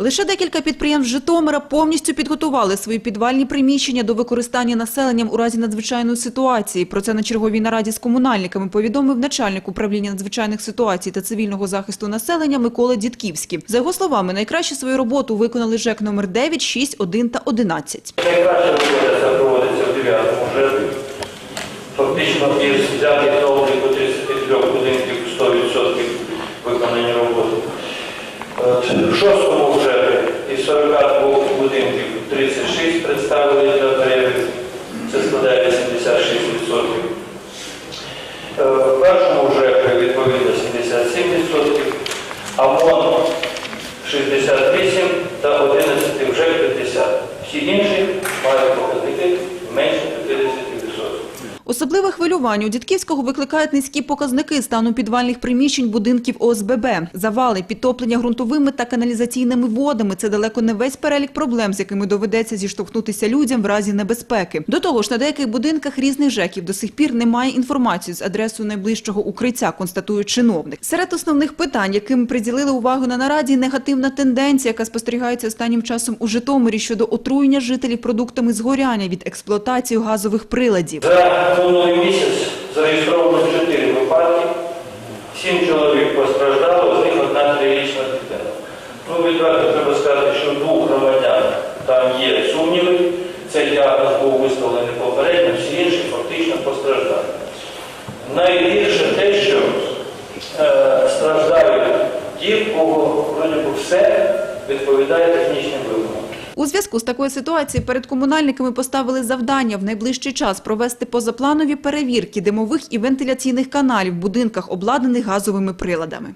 Лише декілька підприємств Житомира повністю підготували свої підвальні приміщення до використання населенням у разі надзвичайної ситуації. Про це на черговій нараді з комунальниками повідомив начальник управління надзвичайних ситуацій та цивільного захисту населення Микола Дідківський. За його словами, найкраще свою роботу виконали ЖЕК номер 9, 6, 1 та 11. Найкраще робота проводиться в 9 вже фактично із взятих на обліку 33 будинків 100% виконані роботи. Е, В шостому вже із 42 будинків 36 представили для перевірки, це складає 86%. Е, В першому вже відповідно 77%, а МОН 68 та 11 вже 50. Всі інші мають показники менше 50%. Особливе хвилювання у Дідківського викликають низькі показники стану підвальних приміщень будинків ОСББ. Завали, підтоплення ґрунтовими та каналізаційними водами – це далеко не весь перелік проблем, з якими доведеться зіштовхнутися людям в разі небезпеки. До того ж, на деяких будинках різних ЖЕКів до сих пір немає інформації з адресою найближчого укриття, констатує чиновник. Серед основних питань, яким приділили увагу на нараді, негативна тенденція, яка спостерігається останнім часом у Житомирі щодо отруєння жителів продуктами згоряння від експлуатації газових приладів. Минулий місяць зареєстровано 4 випадки, 7 чоловік постраждало, з них одна трирічна дитина. Ну, відверто треба сказати, що двох громадян там є сумніви. Цей діагноз був виставлений попередньо, всі інші фактично постраждали. Найгірше те, що е, страждають ті, в кого все відповідає технічним вимогам. У зв'язку з такою ситуацією перед комунальниками поставили завдання в найближчий час провести позапланові перевірки димових і вентиляційних каналів в будинках, обладнаних газовими приладами.